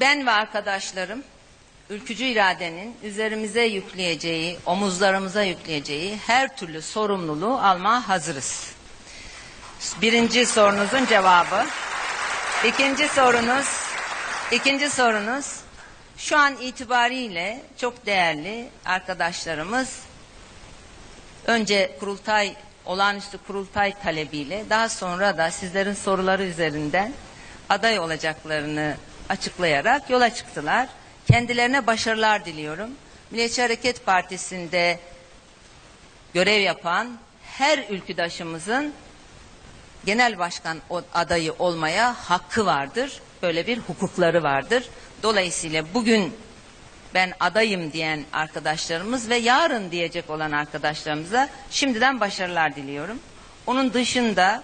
Ben ve arkadaşlarım ülkücü iradenin üzerimize yükleyeceği, omuzlarımıza yükleyeceği her türlü sorumluluğu almaya hazırız. Birinci sorunuzun cevabı. İkinci sorunuz, ikinci sorunuz, şu an itibariyle çok değerli arkadaşlarımız önce kurultay, olağanüstü kurultay talebiyle daha sonra da sizlerin soruları üzerinden aday olacaklarını açıklayarak yola çıktılar. Kendilerine başarılar diliyorum. Milliyetçi Hareket Partisi'nde görev yapan her ülküdaşımızın genel başkan adayı olmaya hakkı vardır. Böyle bir hukukları vardır. Dolayısıyla bugün ben adayım diyen arkadaşlarımız ve yarın diyecek olan arkadaşlarımıza şimdiden başarılar diliyorum. Onun dışında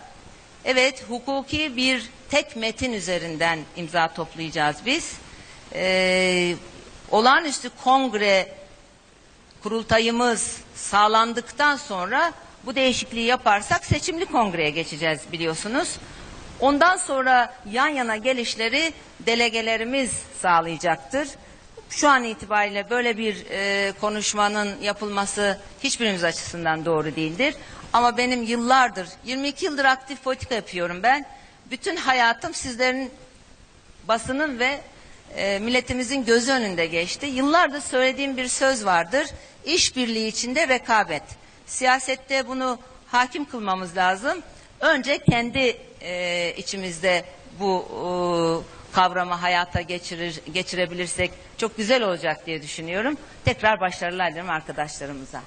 evet hukuki bir tek metin üzerinden imza toplayacağız biz. Ee, olağanüstü kongre kurultayımız sağlandıktan sonra bu değişikliği yaparsak seçimli kongreye geçeceğiz biliyorsunuz. Ondan sonra yan yana gelişleri delegelerimiz sağlayacaktır. Şu an itibariyle böyle bir e, konuşmanın yapılması hiçbirimiz açısından doğru değildir. Ama benim yıllardır, 22 yıldır aktif politika yapıyorum ben. Bütün hayatım sizlerin basının ve e, milletimizin gözü önünde geçti. Yıllardır söylediğim bir söz vardır. İşbirliği içinde rekabet. Siyasette bunu hakim kılmamız lazım. Önce kendi e, içimizde bu e, kavramı hayata geçirir, geçirebilirsek çok güzel olacak diye düşünüyorum. Tekrar başarılar dilerim arkadaşlarımıza.